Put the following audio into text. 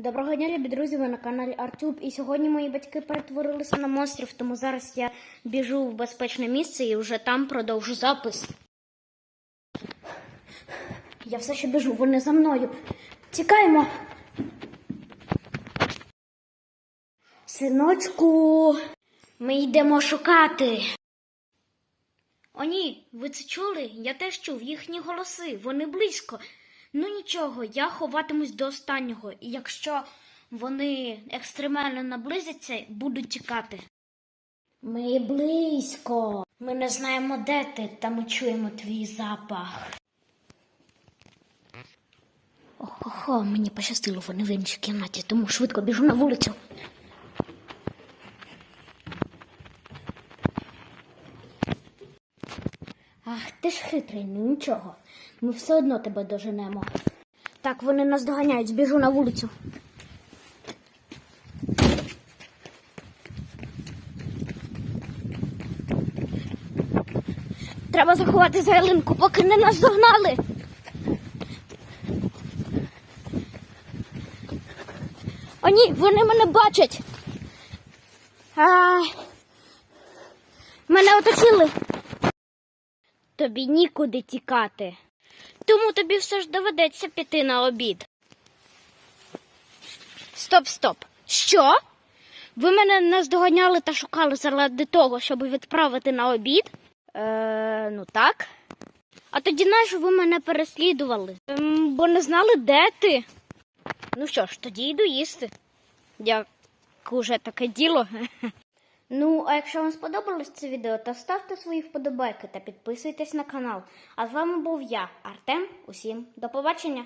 Доброго дня, любі друзі, ви на каналі Артюб. І сьогодні мої батьки перетворилися на монстрів, тому зараз я біжу в безпечне місце і вже там продовжу запис. Я все ще біжу, вони за мною. Тікаємо. Синочку, ми йдемо шукати. О, ні, ви це чули? Я теж чув їхні голоси, вони близько. Ну нічого, я ховатимусь до останнього, і якщо вони екстремально наблизяться, будуть тікати. Ми близько. Ми не знаємо, де ти, та ми чуємо твій запах. Охо, мені пощастило, вони в іншій кімнаті, тому швидко біжу на вулицю. Ах, ти ж хитрий, ну нічого. Ми все одно тебе доженемо. Так, вони нас доганяють, збіжу на вулицю. Треба заховати за ялинку, поки не нас догнали. О, ні, вони мене бачать. А, мене оточили. Тобі нікуди тікати. Тому тобі все ж доведеться піти на обід. Стоп, стоп. Що? Ви мене наздоганяли та шукали заради того, щоб відправити на обід? Е, ну так. А тоді нащо ви мене переслідували? Ем, бо не знали, де ти. Ну що ж, тоді йду їсти. Як уже таке діло. Ну, а якщо вам сподобалось це відео, то ставте свої вподобайки та підписуйтесь на канал. А з вами був я, Артем. Усім до побачення!